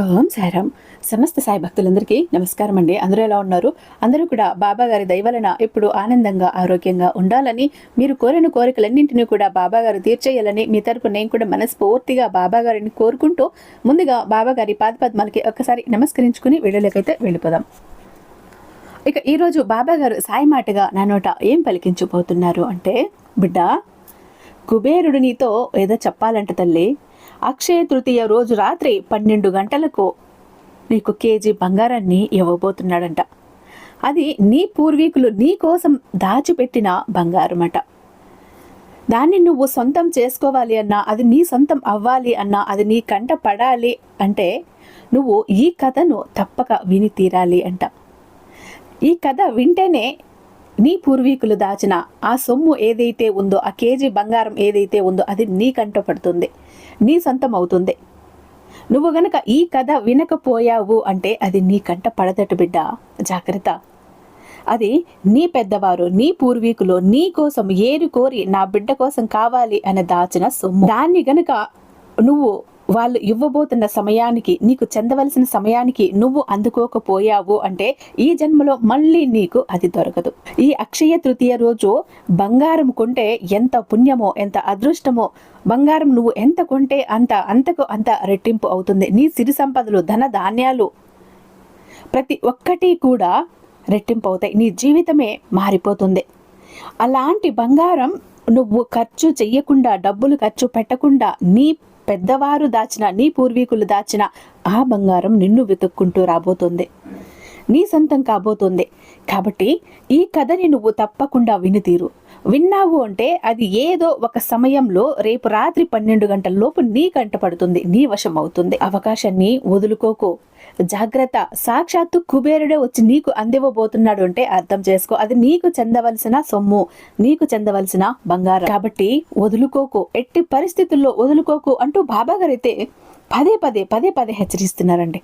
ఓం సారం. సమస్త సాయి భక్తులందరికీ నమస్కారం అండి అందరూ ఎలా ఉన్నారు? అందరూ కూడా బాబా గారి దయవలన ఎప్పుడు ఆనందంగా ఆరోగ్యంగా ఉండాలని మీరు కోరిన కోరికలన్నింటినీ కూడా బాబా గారు తీర్చేయాలని మీ తరపు నేను కూడా మనస్ఫూర్తిగా బాబా గారిని కోరుకుంటూ ముందుగా బాబా గారి పాదపద్మాలకి ఒక్కసారి నమస్కరించుకుని వీడియోలోకైతే వెళ్ళిపోదాం. ఇక ఈరోజు బాబా గారు సాయి మాటగా నా నోట ఏం పలికించబోతున్నారు అంటే బిడ్డ కుబేరుడు నీతో ఏదో చెప్పాలంట తల్లి. అక్షయ తృతీయ రోజు రాత్రి పన్నెండు గంటలకు నీకు కేజీ బంగారాన్ని ఇవ్వబోతున్నాడంట. అది నీ పూర్వీకులు నీ కోసం దాచిపెట్టిన బంగారమట. దాన్ని నువ్వు సొంతం చేసుకోవాలి అన్నా అది నీ సొంతం అవ్వాలి అన్నా అది నీ కంట పడాలి అంటే నువ్వు ఈ కథను తప్పక విని తీరాలి అంట. ఈ కథ వింటేనే నీ పూర్వీకులు దాచిన ఆ సొమ్ము ఏదైతే ఉందో ఆ కేజీ బంగారం ఏదైతే ఉందో అది నీ కంట పడుతుంది నీ సొంతం అవుతుంది. నువ్వు గనక ఈ కథ వినకపోయావు అంటే అది నీ కంట పడదట బిడ్డ. జాగ్రత్త. అది నీ పెద్దవారు నీ పూర్వీకులు నీ కోసం ఏరు కోరి నా బిడ్డ కోసం కావాలి అని దాచిన సొమ్ము. దాన్ని గనక నువ్వు వాళ్ళు ఇవ్వబోతున్న సమయానికి నీకు చెందవలసిన సమయానికి నువ్వు అందుకోకపోయావు అంటే ఈ జన్మలో మళ్ళీ నీకు అది దొరకదు. ఈ అక్షయ తృతీయ రోజు బంగారం కొంటే ఎంత పుణ్యమో ఎంత అదృష్టమో బంగారం నువ్వు ఎంత కొంటే అంత అంతకు అంత రెట్టింపు అవుతుంది. నీ సిరి సంపదలు ధన ధాన్యాలు ప్రతి ఒక్కటి కూడా రెట్టింపు అవుతాయి. నీ జీవితమే మారిపోతుంది. అలాంటి బంగారం నువ్వు ఖర్చు చెయ్యకుండా డబ్బులు ఖర్చు పెట్టకుండా నీ పెద్దవారు దాచిన నీ పూర్వీకులు దాచిన ఆ బంగారం నిన్ను వెతుక్కుంటూ రాబోతుంది. నీ సొంతం కాబోతోంది. కాబట్టి ఈ కథని నువ్వు తప్పకుండా వినితీరు. విన్నావు అంటే అది ఏదో ఒక సమయంలో రేపు రాత్రి పన్నెండు గంటల లోపు నీ కంట పడుతుంది. నీ వశం అవుతుంది అవకాశాన్ని వదులుకోకు. జాగ్రత్త. సాక్షాత్తు కుబేరుడే వచ్చి నీకు అందివ్వబోతున్నాడు అంటే అర్థం చేసుకో. అది నీకు చెందవలసిన సొమ్ము నీకు చెందవలసిన బంగారం. కాబట్టి వదులుకోకు. ఎట్టి పరిస్థితుల్లో వదులుకోకు అంటూ బాబా గారు అయితే పదే పదే పదే పదే హెచ్చరిస్తున్నారండి.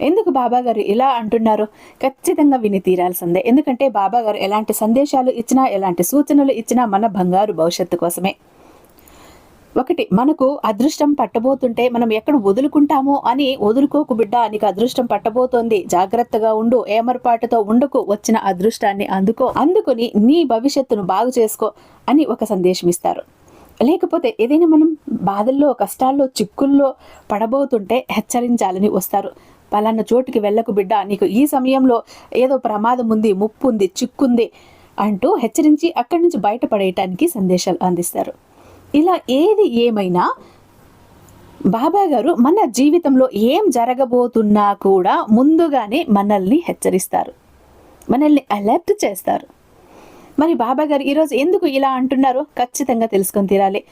ఎందుకు బాబా గారు ఇలా అంటున్నారు? ఖచ్చితంగా విని తీరాల్సిందే. ఎందుకంటే బాబా గారు ఎలాంటి సందేశాలు ఇచ్చినా ఎలాంటి సూచనలు ఇచ్చినా మన బంగారు భవిష్యత్తు కోసమే. ఒకటి మనకు అదృష్టం పట్టబోతుంటే మనం ఎక్కడ వదులుకుంటామో అని వదులుకోకు బిడ్డ నీకు అదృష్టం పట్టబోతోంది. జాగ్రత్తగా ఉండు ఏమర్పాటుతో ఉండకు వచ్చిన అదృష్టాన్ని అందుకో అందుకుని నీ భవిష్యత్తును బాగు చేసుకో అని ఒక సందేశం ఇస్తారు. లేకపోతే ఏదైనా మనం బాధల్లో కష్టాల్లో చిక్కుల్లో పడబోతుంటే హెచ్చరించాలని వస్తారు. పలానా చోటుకి వెళ్ళకు బిడ్డ నీకు ఈ సమయంలో ఏదో ప్రమాదం ఉంది ముప్పు ఉంది చిక్కుంది అంటూ హెచ్చరించి అక్కడి నుంచి బయటపడేయటానికి సందేశాలు అందిస్తారు. ఇలా ఏది ఏమైనా బాబా గారు మన జీవితంలో ఏం జరగబోతున్నా కూడా ముందుగానే మనల్ని హెచ్చరిస్తారు. మనల్ని అలర్ట్ చేస్తారు. మరి బాబా గారు ఈరోజు ఎందుకు ఇలా అంటున్నారో ఖచ్చితంగా తెలుసుకొని తీరాలి.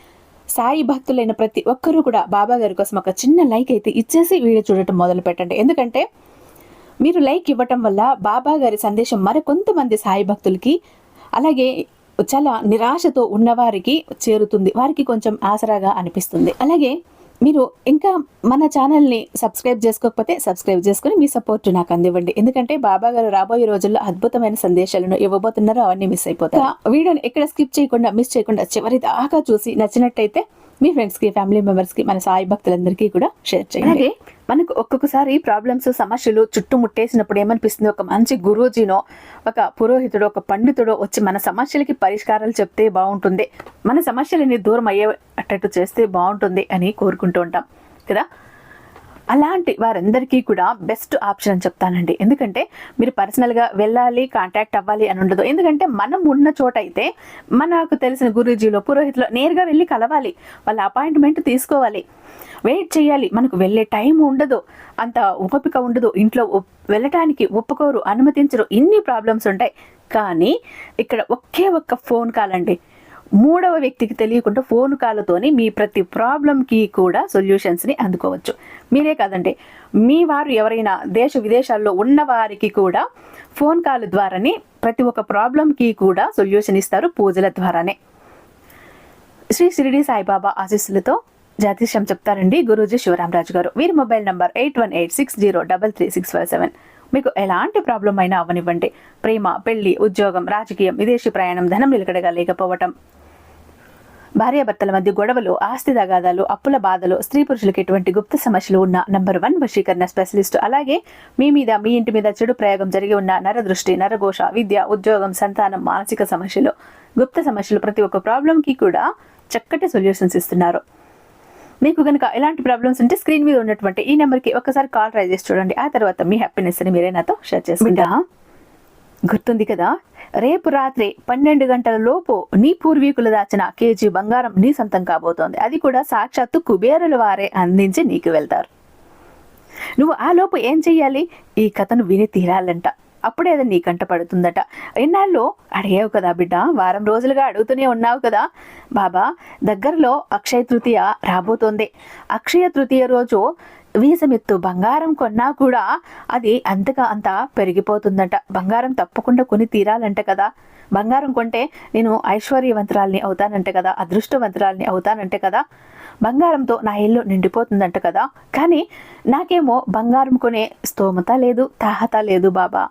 సాయి భక్తులైన ప్రతి ఒక్కరూ కూడా బాబా గారి కోసం ఒక చిన్న లైక్ అయితే ఇచ్చేసి వీడియో చూడటం మొదలు పెట్టండి. ఎందుకంటే మీరు లైక్ ఇవ్వటం వల్ల బాబా గారి సందేశం మరికొంతమంది సాయి భక్తులకి అలాగే చాలా నిరాశతో ఉన్నవారికి చేరుతుంది. వారికి కొంచెం ఆసరాగా అనిపిస్తుంది. అలాగే మీరు ఇంకా మన ఛానల్ని సబ్స్క్రైబ్ చేసుకోకపోతే సబ్స్క్రైబ్ చేసుకుని మీ సపోర్ట్ నాకు అందివ్వండి. ఎందుకంటే బాబా గారు రాబోయే రోజుల్లో అద్భుతమైన సందేశాలను ఇవ్వబోతున్నారో అవన్నీ మిస్ అయిపోతాయి వీడియోని ఎక్కడ స్కిప్ చేయకుండా మిస్ చేయకుండా చివరి దాకా చూసి నచ్చినట్టయితే మీ ఫ్రెండ్స్కి ఫ్యామిలీ మెంబర్స్కి మన సాయి భక్తులందరికీ కూడా షేర్ చేయండి. మనకు ఒక్కొక్కసారి ప్రాబ్లమ్స్ సమస్యలు చుట్టుముట్టేసినప్పుడు ఏమనిపిస్తుంది? ఒక మంచి గురూజీనో ఒక పురోహితుడో ఒక పండితుడో వచ్చి మన సమస్యలకి పరిష్కారాలు చెప్తే బాగుంటుంది. మన సమస్యలని దూరం అయ్యేటట్టు చేస్తే బాగుంటుంది అని కోరుకుంటూ ఉంటాం. కదా? అలాంటి వారందరికీ కూడా బెస్ట్ ఆప్షన్ అని చెప్తానండి. ఎందుకంటే మీరు పర్సనల్గా వెళ్ళాలి కాంటాక్ట్ అవ్వాలి అని ఉండదు. ఎందుకంటే మనం ఉన్న చోట అయితే మనకు తెలిసిన గురూజీలో పురోహితులో నేరుగా వెళ్ళి కలవాలి. వాళ్ళ అపాయింట్మెంట్ తీసుకోవాలి. వెయిట్ చేయాలి. మనకు వెళ్ళే టైం ఉండదు. అంత ఓపిక ఉండదు. ఇంట్లో ఒప్- వెళ్ళటానికి ఒప్పుకోరు అనుమతించరు. ఇన్ని ప్రాబ్లమ్స్ ఉంటాయి. కానీ ఇక్కడ ఒకే ఒక్క ఫోన్ కాల్ అండి మూడవ వ్యక్తికి తెలియకుండా ఫోన్ కాల్తోని మీ ప్రతి ప్రాబ్లంకి కూడా సొల్యూషన్స్ని అందుకోవచ్చు. మీరే కాదండి మీ వారు ఎవరైనా దేశ విదేశాల్లో ఉన్న వారికి కూడా ఫోన్ కాల్ ద్వారానే ప్రతి ఒక్క ప్రాబ్లంకి కూడా సొల్యూషన్ ఇస్తారు పూజల ద్వారానే. శ్రీ షిరిడి సాయిబాబా ఆశీస్సులతో జ్యోతిష్యం చెప్తారండి గురూజీ శివరామరాజు గారు. వీరి mobile number eight one eight six zero double three six five seven. మీకు ఎలాంటి ప్రాబ్లం అయినా అవనివ్వండి. ప్రేమ పెళ్ళి ఉద్యోగం రాజకీయం విదేశీ ప్రయాణం ధనం నిలకడగా లేకపోవటం. భార్యాభర్తల మధ్య గొడవలు ఆస్తి తగాదాలు అప్పుల బాధలు స్త్రీ పురుషులకు ఎటువంటి గుప్త సమస్యలు ఉన్న నంబర్ వన్ వశీకరణ స్పెషలిస్ట్ అలాగే మీ మీద మీ ఇంటి మీద చెడు ప్రయోగం జరిగి ఉన్న నరదృష్టి నరఘోష విద్య ఉద్యోగం సంతానం మానసిక సమస్యలు గుప్త సమస్యలు ప్రతి ఒక్క ప్రాబ్లంకి కూడా చక్కటి సొల్యూషన్స్ ఇస్తున్నారు. మీకు కనుక ఎలాంటి ప్రాబ్లమ్స్ ఉంటే స్క్రీన్ మీద ఉన్నటువంటి ఈ నెంబర్కి ఒకసారి కాల్ ట్రై చేసి చూడండి. ఆ తర్వాత మీ హ్యాపీనెస్ని మీరే నాతో షేర్ చేసుకుంటా. గుర్తుంది కదా? రేపు రాత్రి పన్నెండు గంటల లోపు నీ పూర్వీకులు దాచిన కేజీ బంగారం నీ సొంతం కాబోతోంది. అది కూడా సాక్షాత్తు కుబేరుల వారే అందించి నీకు వెళ్తారు. నువ్వు ఆ లోపు ఏం చెయ్యాలి? ఈ కథను విని తీరాలంట. అప్పుడే అది నీ కంట పడుతుందట. ఎన్నాళ్ళు? అడిగావు కదా బిడ్డ. వారం రోజులుగా అడుగుతూనే ఉన్నావు కదా. బాబా దగ్గరలో అక్షయ తృతీయ రాబోతోంది. అక్షయ తృతీయ రోజు వీసమెత్తు బంగారం కొన్నా కూడా అది అంతగా అంత పెరిగిపోతుందంట. బంగారం తప్పకుండా కొని తీరాలంట కదా. బంగారం కొంటే నేను ఐశ్వర్యవంతురాల్ని అవుతానంట కదా. అదృష్టవంతురాల్ని అవుతానంట కదా. బంగారంతో నా ఇల్లు నిండిపోతుందంట కదా. కానీ నాకేమో బంగారం కొనే స్తోమత లేదు తాహత లేదు బాబా.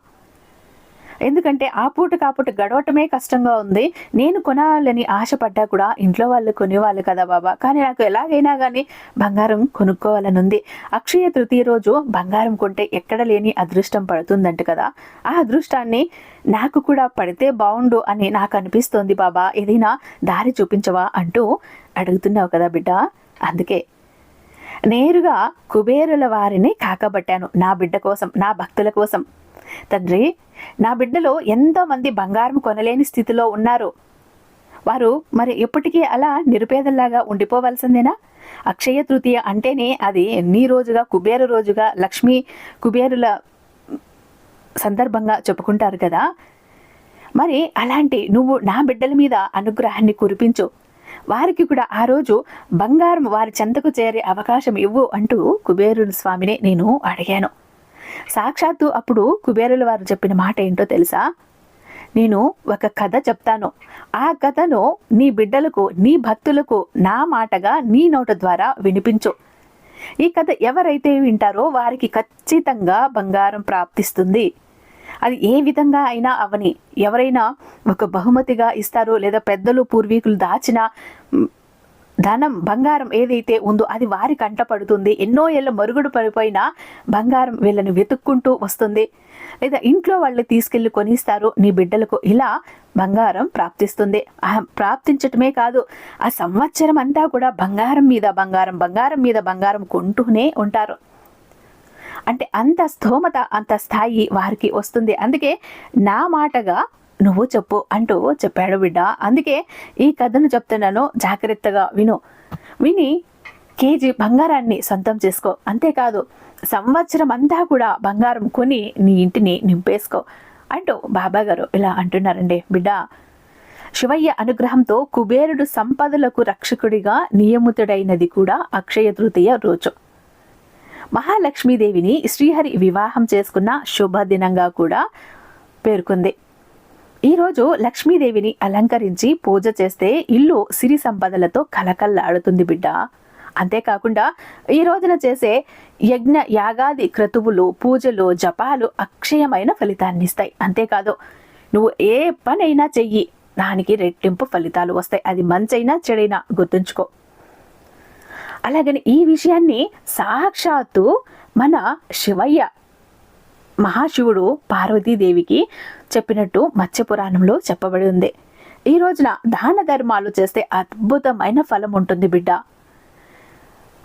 ఎందుకంటే ఆ పూట కాపూట గడవటమే కష్టంగా ఉంది. నేను కొనాలని ఆశపడ్డా కూడా ఇంట్లో వాళ్ళు కొనేవాళ్ళు కదా బాబా. కానీ నాకు ఎలాగైనా కానీ బంగారం కొనుక్కోవాలని ఉంది అక్షయ తృతీయ రోజు బంగారం కొంటే ఎక్కడ లేని అదృష్టం పడుతుందంట కదా. ఆ అదృష్టాన్ని నాకు కూడా పడితే బాగుండు అని నాకు అనిపిస్తోంది బాబా. ఏదైనా దారి చూపించవా అంటూ అడుగుతున్నావు కదా బిడ్డ. అందుకే నేరుగా కుబేరుల వారిని కాకబట్టాను. నా బిడ్డ కోసం నా భక్తుల కోసం. తండ్రి నా బిడ్డలో ఎంతోమంది బంగారం కొనలేని స్థితిలో ఉన్నారు. వారు మరి ఎప్పటికీ అలా నిరుపేదల్లాగా ఉండిపోవలసిందేనా? అక్షయ తృతీయ అంటేనే అది నీ రోజుగా కుబేర రోజుగా లక్ష్మీ కుబేరుల సందర్భంగా చెప్పుకుంటారు కదా. మరి అలాంటి నువ్వు నా బిడ్డల మీద అనుగ్రహాన్ని కురిపించు. వారికి కూడా ఆ రోజు బంగారం వారి చెంతకు చేరే అవకాశం ఇవ్వు అంటూ కుబేరుని స్వామిని నేను అడిగాను. సాక్షాత్తు అప్పుడు కుబేరుల వారు చెప్పిన మాట ఏంటో తెలుసా? నేను ఒక కథ చెప్తాను. ఆ కథను నీ బిడ్డలకు నీ భక్తులకు నా మాటగా నీ నోట ద్వారా వినిపించు. ఈ కథ ఎవరైతే వింటారో వారికి ఖచ్చితంగా బంగారం ప్రాప్తిస్తుంది. అది ఏ విధంగా అయినా అవని. ఎవరైనా ఒక బహుమతిగా ఇస్తారు లేదా పెద్దలు పూర్వీకులు దాచిన ధనం బంగారం ఏదైతే ఉందో అది వారి కంట పడుతుంది. ఎన్నో ఏళ్ళ మరుగుడు పడిపోయిన బంగారం వీళ్ళని వెతుక్కుంటూ వస్తుంది. లేదా ఇంట్లో వాళ్ళు తీసుకెళ్ళి కొనిస్తారు. నీ బిడ్డలకు ఇలా బంగారం ప్రాప్తిస్తుంది. ఆ ప్రాప్తించటమే కాదు ఆ సంవత్సరం అంతా కూడా బంగారం మీద బంగారం బంగారం మీద బంగారం కొంటూనే ఉంటారు. అంటే అంత స్థోమత అంత స్థాయి వారికి వస్తుంది. అందుకే నా మాటగా నువ్వు చెప్పు అంటూ చెప్పాడు బిడ్డ. అందుకే ఈ కథను చెప్తున్నాను. జాగ్రత్తగా విను. విని కేజీ బంగారాన్ని సొంతం చేసుకో. అంతేకాదు సంవత్సరం అంతా కూడా బంగారం కొని నీ ఇంటిని నింపేసుకో అంటూ బాబా గారు ఇలా అంటున్నారండి. బిడ్డ శివయ్య అనుగ్రహంతో కుబేరుడు సంపదలకు రక్షకుడిగా నియమితుడైనది కూడా అక్షయ తృతీయ రోజు. మహాలక్ష్మీదేవిని శ్రీహరి వివాహం చేసుకున్న శుభదినంగా కూడా పేర్కొంది. ఈరోజు లక్ష్మీదేవిని అలంకరించి పూజ చేస్తే ఇల్లు సిరి సంపదలతో కలకల్లాడుతుంది బిడ్డ. అంతేకాకుండా ఈ రోజున చేసే యజ్ఞ యాగాది క్రతువులు పూజలు జపాలు అక్షయమైన ఫలితాన్ని ఇస్తాయి. అంతేకాదు నువ్వు ఏ పనైనా చెయ్యి దానికి రెట్టింపు ఫలితాలు వస్తాయి. అది మంచైనా చెడైనా గుర్తుంచుకో. అలాగని ఈ విషయాన్ని సాక్షాత్తు మన శివయ్య మహాశివుడు పార్వతీదేవికి చెప్పినట్టు మత్స్యపురాణంలో చెప్పబడి ఉంది. ఈ రోజున దాన ధర్మాలు చేస్తే అద్భుతమైన ఫలం ఉంటుంది బిడ్డ.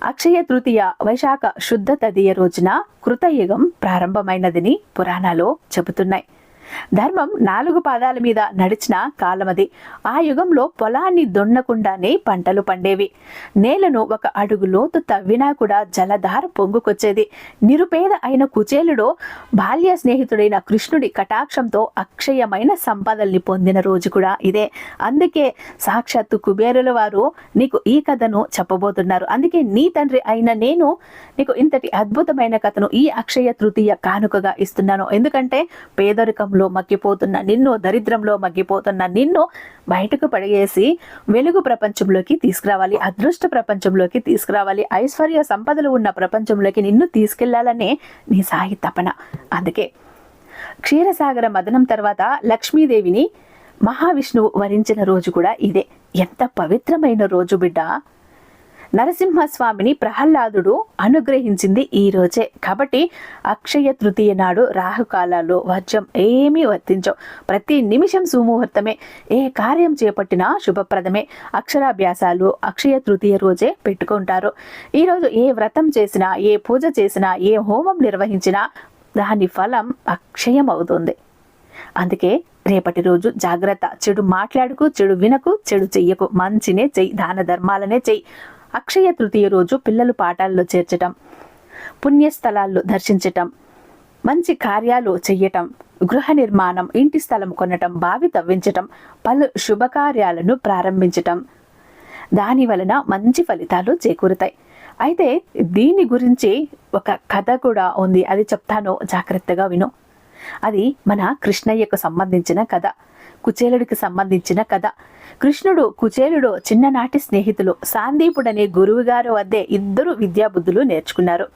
అక్షయ తృతీయ వైశాఖ శుద్ధ తదియ రోజున కృతయుగం ప్రారంభమైనదని పురాణాలు చెబుతున్నాయి. ధర్మం నాలుగు పాదాల మీద నడిచిన కాలమది. ఆ యుగంలో పొలాన్ని దున్నకుండానే పంటలు పండేవి. నేలను ఒక అడుగు లోతు తవ్వినా కూడా జలధార పొంగుకొచ్చేది. నిరుపేద అయిన కుచేలుడు బాల్య స్నేహితుడైన కృష్ణుడి కటాక్షంతో అక్షయమైన సంపదల్ని పొందిన రోజు కూడా ఇదే. అందుకే సాక్షాత్తు కుబేరుల వారు నీకు ఈ కథను చెప్పబోతున్నారు. అందుకే నీ తండ్రి అయిన నేను నీకు ఇంతటి అద్భుతమైన కథను ఈ అక్షయ తృతీయ కానుకగా ఇస్తున్నాను. ఎందుకంటే పేదరికం పాపంలో మగ్గిపోతున్న నిన్ను దరిద్రంలో మగ్గిపోతున్న నిన్ను బయటకు పడేసి వెలుగు ప్రపంచంలోకి తీసుకురావాలి అదృష్ట ప్రపంచంలోకి తీసుకురావాలి ఐశ్వర్య సంపదలు ఉన్న ప్రపంచంలోకి నిన్ను తీసుకెళ్ళాలనే నీ సాయి తపన. అందుకే క్షీరసాగర మదనం తర్వాత లక్ష్మీదేవిని మహావిష్ణువు వరించిన రోజు కూడా ఇదే. ఎంత పవిత్రమైన రోజు బిడ్డ. నరసింహస్వామిని ప్రహ్లాదుడు అనుగ్రహించింది ఈ రోజే. కాబట్టి అక్షయ తృతీయ నాడు రాహుకాలాలు వర్జం ఏమీ వర్తించవు. ప్రతి నిమిషం సుముహూర్తమే. ఏ కార్యం చేపట్టినా శుభప్రదమే. అక్షరాభ్యాసాలు అక్షయ తృతీయ రోజే పెట్టుకుంటారు. ఈరోజు ఏ వ్రతం చేసినా ఏ పూజ చేసినా ఏ హోమం నిర్వహించినా దాని ఫలం అక్షయం అవుతుంది అందుకే రేపటి రోజు జాగ్రత్త. చెడు మాట్లాడుకు చెడు వినకు చెడు చెయ్యకు. మంచినే చెయ్యి దాన ధర్మాలనే చెయ్యి. అక్షయ తృతీయ రోజు పిల్లలు పాఠాల్లో చేర్చటం పుణ్యస్థలాల్లో దర్శించటం మంచి కార్యాలు చెయ్యటం గృహ నిర్మాణం ఇంటి స్థలం కొనటం బావి తవ్వించటం పలు శుభకార్యాలను ప్రారంభించటం. దాని వలన మంచి ఫలితాలు చేకూరుతాయి. అయితే దీని గురించి ఒక కథ కూడా ఉంది. అది చెప్తాను జాగ్రత్తగా విను. అది మన కృష్ణయ్యకు సంబంధించిన కథ. కుచేలుడికి సంబంధించిన కథ. కృష్ణుడు కుచేలుడు చిన్ననాటి స్నేహితులు. సాందీపుడనే గురువుగారు వద్దే ఇద్దరు విద్యాబుద్ధులు నేర్చుకున్నారు.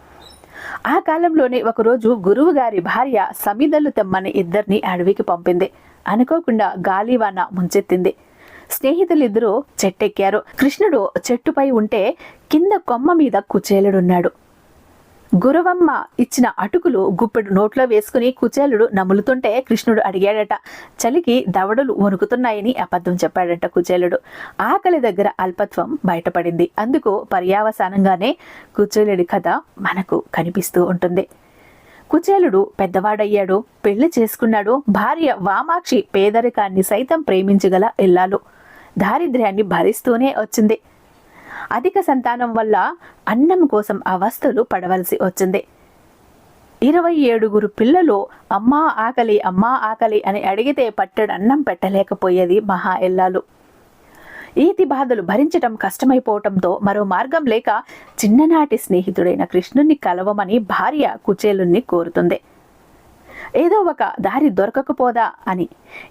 ఆ కాలంలోనే ఒకరోజు గురువుగారి భార్య సమిదలు తెమ్మని ఇద్దరిని అడవికి పంపింది. అనుకోకుండా గాలివాన ముంచెత్తింది. స్నేహితులిద్దరూ చెట్టెక్కారు. కృష్ణుడు చెట్టుపై ఉంటే కింద కొమ్మ మీద కుచేలుడున్నాడు. గురవమ్మ ఇచ్చిన అటుకులు గుప్పెడు నోట్లో వేసుకుని కుచేలుడు నములుతుంటే కృష్ణుడు అడిగాడట చలికి దవడలు వణుకుతున్నాయని అబద్ధం చెప్పాడట కుచేలుడు. ఆకలి దగ్గర అల్పత్వం బయటపడింది. అందుకు పర్యావసానంగానే కుచేలుడి కథ మనకు కనిపిస్తూ ఉంటుంది. కుచేలుడు పెద్దవాడయ్యాడు పెళ్ళి చేసుకున్నాడు భార్య వామాక్షి పేదరికాన్ని సైతం ప్రేమించగల ఇల్లాలు. దారిద్ర్యాన్ని భరిస్తూనే వచ్చింది. అధిక సంతానం వల్ల అన్నం కోసం అవస్థలు పడవలసి వచ్చింది. ఇరవై ఏడుగురు పిల్లలు అమ్మా ఆకలి అమ్మా ఆకలి అని అడిగితే పట్టెడు అన్నం పెట్టలేకపోయేది మహా ఎల్లాలు. ఈతి బాధలు భరించటం కష్టమైపోవటంతో మరో మార్గం లేక చిన్ననాటి స్నేహితుడైన కృష్ణుణ్ణి కలవమని భార్య కుచేలుణ్ణి కోరుతుంది. ఏదో ఒక దారి దొరకకపోదా అని.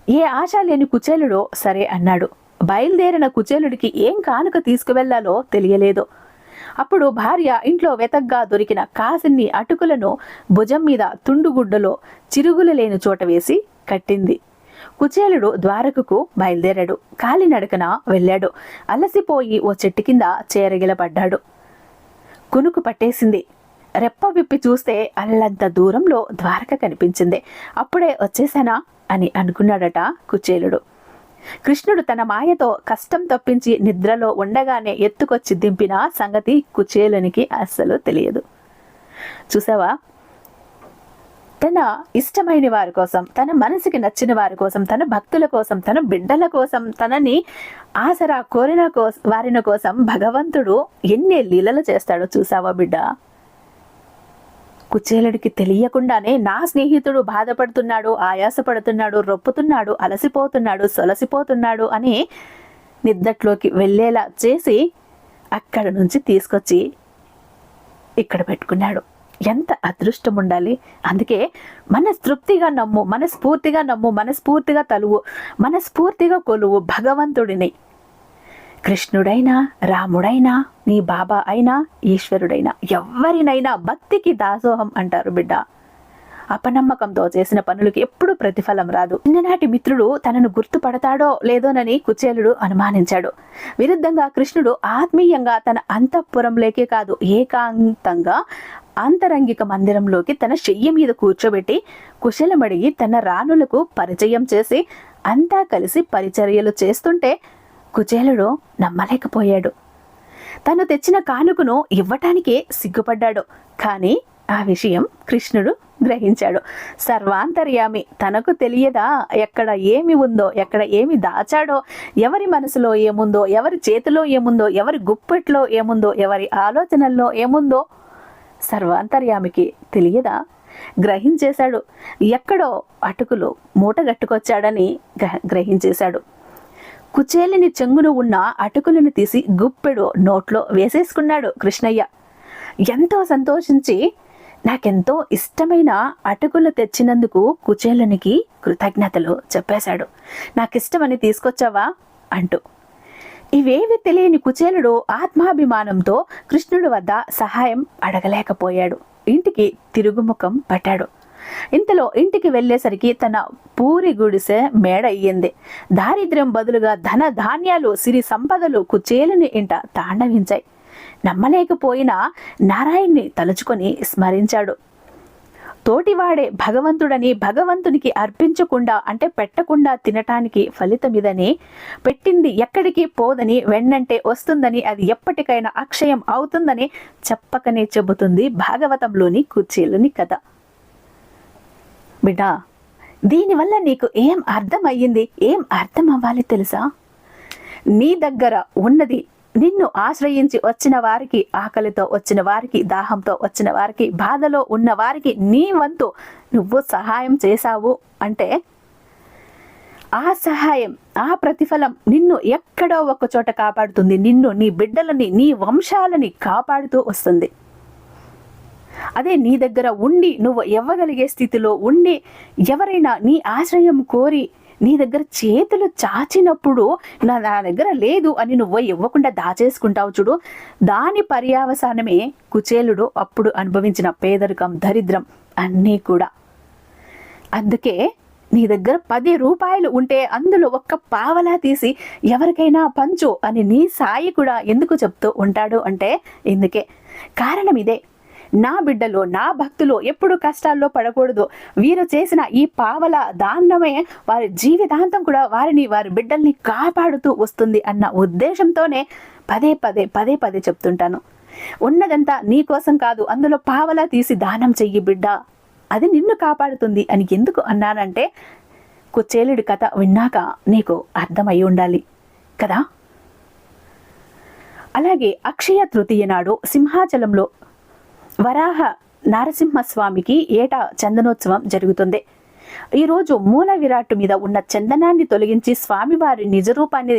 ఏ ఆశ లేని కుచేలుడో సరే అన్నాడు. బయలుదేరిన కుచేలుడికి ఏం కానుక తీసుకువెళ్ళాలో తెలియలేదు. అప్పుడు భార్య ఇంట్లో వెతగ్గా దొరికిన కాసిన్ని అటుకులను భుజం మీద తుండుగుడ్డలో చిరుగులు లేని చోట వేసి కట్టింది. కుచేలుడు ద్వారకకు బయలుదేరాడు. కాలినడకన వెళ్ళాడు. అలసిపోయి ఓ చెట్టు కింద చేరగిలబడ్డాడు. కునుకు పట్టేసింది. రెప్ప విప్పి చూస్తే అల్లంత దూరంలో ద్వారక కనిపించింది. అప్పుడే వచ్చేసానా అని అనుకున్నాడట కుచేలుడు. కృష్ణుడు తన మాయతో కష్టం తప్పించి నిద్రలో ఉండగానే ఎత్తుకొచ్చి దింపిన సంగతి కుచేలునికి అస్సలు తెలియదు. చూసావా? తన ఇష్టమైన వారి కోసం తన మనసుకి నచ్చిన వారి కోసం తన భక్తుల కోసం తన బిడ్డల కోసం తనని ఆసరా కోరిన కోసం వారిన కోసం భగవంతుడు ఎన్ని లీలలు చేస్తాడో చూసావా బిడ్డ? కుచేలుడికి తెలియకుండానే నా స్నేహితుడు బాధపడుతున్నాడు ఆయాసపడుతున్నాడు రొప్పుతున్నాడు అలసిపోతున్నాడు సొలసిపోతున్నాడు అని నిద్దట్లోకి వెళ్ళేలా చేసి అక్కడ నుంచి తీసుకొచ్చి ఇక్కడ పెట్టుకున్నాడు. ఎంత అదృష్టం ఉండాలి అందుకే మనస్తృప్తిగా నమ్ము మనస్ఫూర్తిగా నమ్ము మనస్ఫూర్తిగా తలువు మనస్ఫూర్తిగా కొలువు భగవంతుడిని. కృష్ణుడైనా రాముడైనా నీ బాబా అయినా ఈశ్వరుడైనా ఎవరినైనా భక్తికి దాసోహం అంటారు బిడ్డ. అపనమ్మకంతో చేసిన పనులకు ఎప్పుడు ప్రతిఫలం రాదు. చిన్ననాటి మిత్రుడు తనను గుర్తుపడతాడో లేదోనని కుచేలుడు అనుమానించాడు. విరుద్ధంగా కృష్ణుడు ఆత్మీయంగా తన అంతఃపురంలోకే కాదు ఏకాంతంగా ఆంతరంగిక మందిరంలోకి తన చెయ్యి మీద కూర్చోబెట్టి కుశలమడిగి తన రాణులకు పరిచయం చేసి అంతా కలిసి పరిచర్యలు చేస్తుంటే కుచేలుడు నమ్మలేకపోయాడు. తను తెచ్చిన కానుకను ఇవ్వటానికే సిగ్గుపడ్డాడు. కానీ ఆ విషయం కృష్ణుడు గ్రహించాడు. సర్వాంతర్యామి తనకు తెలియదా ఎక్కడ ఏమి ఉందో ఎక్కడ ఏమి దాచాడో ఎవరి మనసులో ఏముందో ఎవరి చేతిలో ఏముందో ఎవరి గుప్పెట్లో ఏముందో ఎవరి ఆలోచనల్లో ఏముందో సర్వాంతర్యామికి తెలియదా? గ్రహించేశాడు. ఎక్కడో అటుకులు మూటగట్టుకొచ్చాడని గ్రహించేశాడు. కుచేలిని చెంగును ఉన్న అటుకులను తీసి గుప్పెడు నోట్లో వేసేసుకున్నాడు కృష్ణయ్య. ఎంతో సంతోషించి నాకెంతో ఇష్టమైన అటుకులు తెచ్చినందుకు కుచేలునికి కృతజ్ఞతలు చెప్పేశాడు. నాకిష్టమని తీసుకొచ్చావా? అంటూ. ఇవేవి తెలియని కుచేలుడు ఆత్మాభిమానంతో కృష్ణుడి వద్ద సహాయం అడగలేకపోయాడు. ఇంటికి తిరుగుముఖం పట్టాడు. ఇంతలో ఇంటికి వెళ్ళేసరికి తన పూరి గుడిసె మేడ అయ్యింది. దారిద్ర్యం బదులుగా ధన ధాన్యాలు సిరి సంపదలు కుచేలుని ఇంట తాండవించాయి. నమ్మలేకపోయినా నారాయణ్ణి తలుచుకొని స్మరించాడు. తోటివాడే భగవంతుడని భగవంతునికి అర్పించకుండా అంటే పెట్టకుండా తినటానికి ఫలితమిదని పెట్టింది ఎక్కడికి పోదని వెన్నంటే వస్తుందని అది ఎప్పటికైనా అక్షయం అవుతుందని చెప్పకనే చెబుతుంది భాగవతంలోని కుర్చీలని కథ. బిడ్డా దీనివల్ల నీకు ఏం అర్థం అయ్యింది ఏం అర్థం అవ్వాలి తెలుసా? నీ దగ్గర ఉన్నది నిన్ను ఆశ్రయించి వచ్చిన వారికి ఆకలితో వచ్చిన వారికి దాహంతో వచ్చిన వారికి బాధలో ఉన్న వారికి నీ వంతు నువ్వు సహాయం చేశావు అంటే ఆ సహాయం ఆ ప్రతిఫలం నిన్ను ఎక్కడో ఒక చోట కాపాడుతుంది. నిన్ను నీ బిడ్డలని నీ వంశాలని కాపాడుతూ వస్తుంది. అదే నీ దగ్గర ఉండి నువ్వు ఇవ్వగలిగే స్థితిలో ఉండి ఎవరైనా నీ ఆశ్రయం కోరి నీ దగ్గర చేతులు చాచినప్పుడు నా నా దగ్గర లేదు అని నువ్వు ఇవ్వకుండా దాచేసుకుంటావు చూడు. దాని పర్యావసానమే కుచేలుడు అప్పుడు అనుభవించిన పేదరికం దరిద్రం అన్నీ కూడా. అందుకే నీ దగ్గర పది రూపాయలు ఉంటే అందులో ఒక్క పావలా తీసి ఎవరికైనా పంచు అని నీ సాయి కూడా ఎందుకు చెప్తూ ఉంటాడు అంటే ఇందుకే. కారణం ఇదే. నా బిడ్డలో నా భక్తులు ఎప్పుడు కష్టాల్లో పడకూడదు. వీరు చేసిన ఈ పావల దానమే వారి జీవితాంతం కూడా వారిని వారి బిడ్డల్ని కాపాడుతూ వస్తుంది అన్న ఉద్దేశంతోనే పదే పదే పదే పదే చెప్తుంటాను. ఉన్నదంతా నీ కోసం కాదు అందులో పావలా తీసి దానం చెయ్యి బిడ్డ. అది నిన్ను కాపాడుతుంది అని ఎందుకు అన్నానంటే కుచేలుడి కథ విన్నాక నీకు అర్థమై ఉండాలి కదా? అలాగే అక్షయ తృతీయ నాడు సింహాచలంలో వరాహ నరసింహస్వామికి ఏటా చందనోత్సవం జరుగుతుంది. ఈరోజు మూల విరాట్టు మీద ఉన్న చందనాన్ని తొలగించి స్వామివారి నిజ రూపాన్ని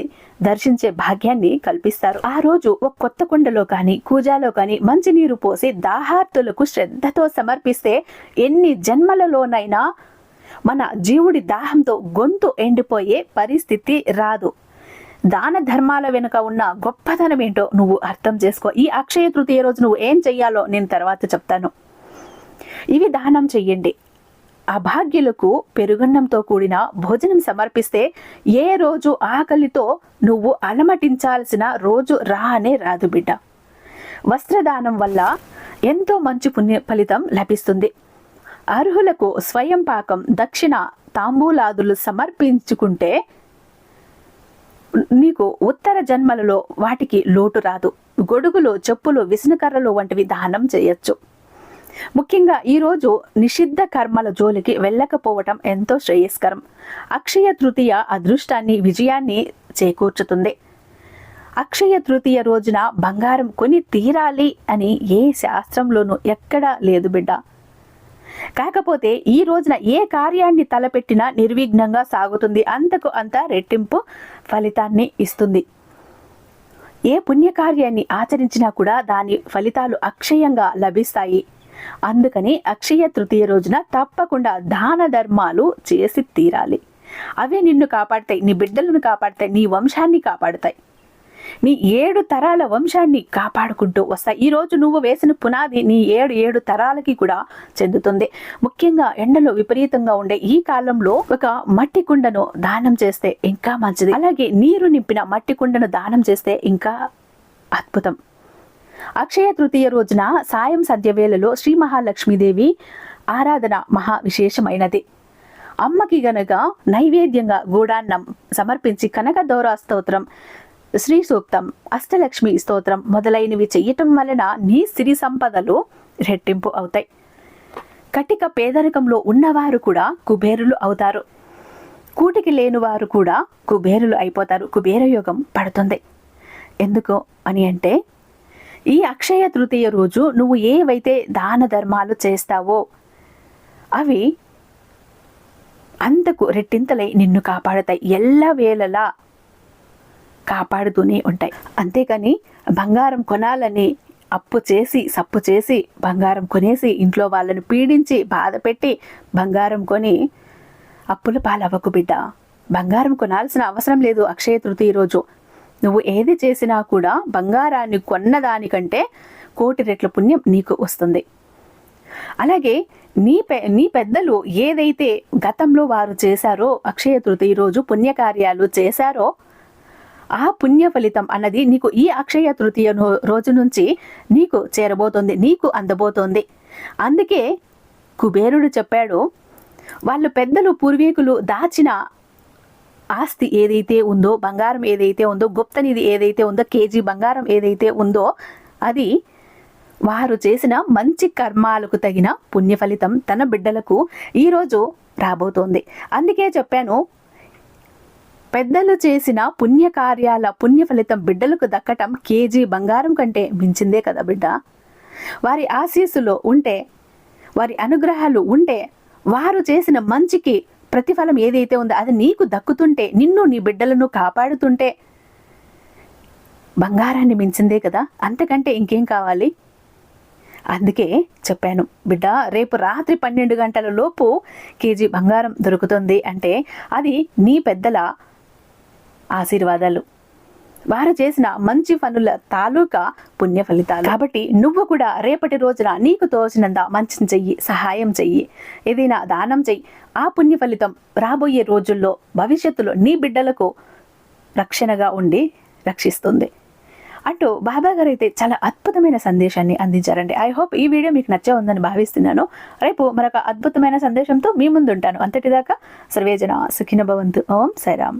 దర్శించే భాగ్యాన్ని కల్పిస్తారు. ఆ రోజు ఒక కొత్త కుండలో కానీ కూజాలో కానీ మంచినీరు పోసి దాహార్తులకు శ్రద్ధతో సమర్పిస్తే ఎన్ని జన్మలలోనైనా మన జీవుడి దాహంతో గొంతు ఎండిపోయే పరిస్థితి రాదు. దాన ధర్మాల వెనుక ఉన్న గొప్పతనం ఏంటో నువ్వు అర్థం చేసుకో. ఈ అక్షయ తృతీయ రోజు నువ్వు ఏం చెయ్యాలో నేను తర్వాత చెప్తాను. ఇవి దానం చెయ్యండి. అభాగ్యులకు పెరుగన్నంతో కూడిన భోజనం సమర్పిస్తే ఏ రోజు ఆకలితో నువ్వు అలమటించాల్సిన రోజు రానే రాదు బిడ్డ. వస్త్రదానం వల్ల ఎంతో మంచి పుణ్య ఫలితం లభిస్తుంది. అర్హులకు స్వయం పాకం దక్షిణ తాంబూలాదులు సమర్పించుకుంటే నీకు ఉత్తర జన్మలలో వాటికి లోటు రాదు. గొడుగులు చెప్పులు విష్ణుకర్రలు వంటివి దానం చేయొచ్చు. ముఖ్యంగా ఈరోజు నిషిద్ధ కర్మల జోలికి వెళ్ళకపోవటం ఎంతో శ్రేయస్కరం. అక్షయ తృతీయ అదృష్టాన్ని విజయాన్ని చేకూర్చుతుంది. అక్షయ తృతీయ రోజున బంగారం కొని తీరాలి అని ఏ శాస్త్రంలోనూ ఎక్కడా లేదు బిడ్డ. కాకపోతే ఈ రోజున ఏ కార్యాన్ని తలపెట్టినా నిర్విఘ్నంగా సాగుతుంది. అంతకు అంత రెట్టింపు ఫలితాన్ని ఇస్తుంది. ఏ పుణ్యకార్యాన్ని ఆచరించినా కూడా దాని ఫలితాలు అక్షయంగా లభిస్తాయి. అందుకని అక్షయ తృతీయ రోజున తప్పకుండా దాన ధర్మాలు చేసి తీరాలి. అవే నిన్ను కాపాడతాయి నీ బిడ్డలను కాపాడతాయి నీ వంశాన్ని కాపాడతాయి. నీ ఏడు తరాల వంశాన్ని కాపాడుకుంటూ వస్తాయి. ఈ రోజు నువ్వు వేసిన పునాది నీ ఏడు ఏడు తరాలకి కూడా చెందుతుంది. ముఖ్యంగా ఎండలో విపరీతంగా ఉండే ఈ కాలంలో ఒక మట్టి కుండను దానం చేస్తే ఇంకా మంచిది. అలాగే నీరు నింపిన మట్టి కుండను దానం చేస్తే ఇంకా అద్భుతం. అక్షయ తృతీయ రోజున సాయం సద్య వేళలో శ్రీ మహాలక్ష్మీదేవి ఆరాధన మహా విశేషమైనది అమ్మకి గనక నైవేద్యంగా గూడాన్నం సమర్పించి కనక దౌరా స్తోత్రం శ్రీ సూక్తం. అష్టలక్ష్మి స్తోత్రం మొదలైనవి చెయ్యటం వలన నీ సిరి సంపదలు రెట్టింపు అవుతాయి. కటిక పేదరికంలో ఉన్నవారు కూడా కుబేరులు అవుతారు. కూటికి లేని వారు కూడా కుబేరులు అయిపోతారు. కుబేర యోగం పడుతుంది. ఎందుకు అని అంటే ఈ అక్షయ తృతీయ రోజు నువ్వు ఏవైతే దాన ధర్మాలు చేస్తావో అవి అంతకు రెట్టింతలై నిన్ను కాపాడతాయి. ఎల్ల వేళలా కాపాడుతూనే ఉంటాయి. అంతేకాని బంగారం కొనాలని అప్పు చేసి సప్పు చేసి బంగారం కొనేసి ఇంట్లో వాళ్ళని పీడించి బాధ పెట్టి బంగారం కొని అప్పుల పాలవ్వకు బిడ్డ. బంగారం కొనాల్సిన అవసరం లేదు అక్షయ తృతీయ రోజు. నువ్వు ఏది చేసినా కూడా బంగారాన్ని కొన్నదానికంటే కోటి రెట్ల పుణ్యం నీకు వస్తుంది. అలాగే నీ పె నీ పెద్దలు ఏదైతే గతంలో వారు చేశారో అక్షయ తృతీయ రోజు పుణ్యకార్యాలు చేశారో ఆ పుణ్య ఫలితం అన్నది నీకు ఈ అక్షయ తృతీయ రోజు నుంచి నీకు చేరబోతోంది నీకు అందబోతోంది. అందుకే కుబేరుడు చెప్పాడు వాళ్ళు పెద్దలు పూర్వీకులు దాచిన ఆస్తి ఏదైతే ఉందో బంగారం ఏదైతే ఉందో గుప్తనిధి ఏదైతే ఉందో కేజీ బంగారం ఏదైతే ఉందో అది వారు చేసిన మంచి కర్మాలకు తగిన పుణ్య ఫలితం తన బిడ్డలకు ఈరోజు రాబోతోంది. అందుకే చెప్పాను పెద్దలు చేసిన పుణ్యకార్యాల పుణ్య ఫలితం బిడ్డలకు దక్కటం కేజీ బంగారం కంటే మించిందే కదా బిడ్డ. వారి ఆశీస్సులో ఉంటే వారి అనుగ్రహాలు ఉంటే వారు చేసిన మంచికి ప్రతిఫలం ఏదైతే ఉందో అది నీకు దక్కుతుంటే నిన్ను నీ బిడ్డలను కాపాడుతుంటే బంగారాన్ని మించిందే కదా. అంతకంటే ఇంకేం కావాలి? అందుకే చెప్పాను బిడ్డ రేపు రాత్రి పన్నెండు గంటల లోపు కేజీ బంగారం దొరుకుతుంది అంటే అది నీ పెద్దల ఆశీర్వాదాలు. వారు చేసిన మంచి పనుల తాలూకా పుణ్య ఫలితాలు. కాబట్టి నువ్వు కూడా రేపటి రోజున నీకు తోచినంత మంచిని చెయ్యి సహాయం చెయ్యి. ఏదైనా దానం చెయ్యి. ఆ పుణ్య ఫలితం రాబోయే రోజుల్లో భవిష్యత్తులో నీ బిడ్డలకు రక్షణగా ఉండి రక్షిస్తుంది. అంటూ బాబా గారు అయితే చాలా అద్భుతమైన సందేశాన్ని అందించారండి. ఐ హోప్ ఈ వీడియో మీకు నచ్చే ఉందని భావిస్తున్నాను. రేపు మరొక అద్భుతమైన సందేశంతో మీ ముందు ఉంటాను అంతటిదాకా సర్వేజన సుఖిన భవంతు ఓం సైరామ్.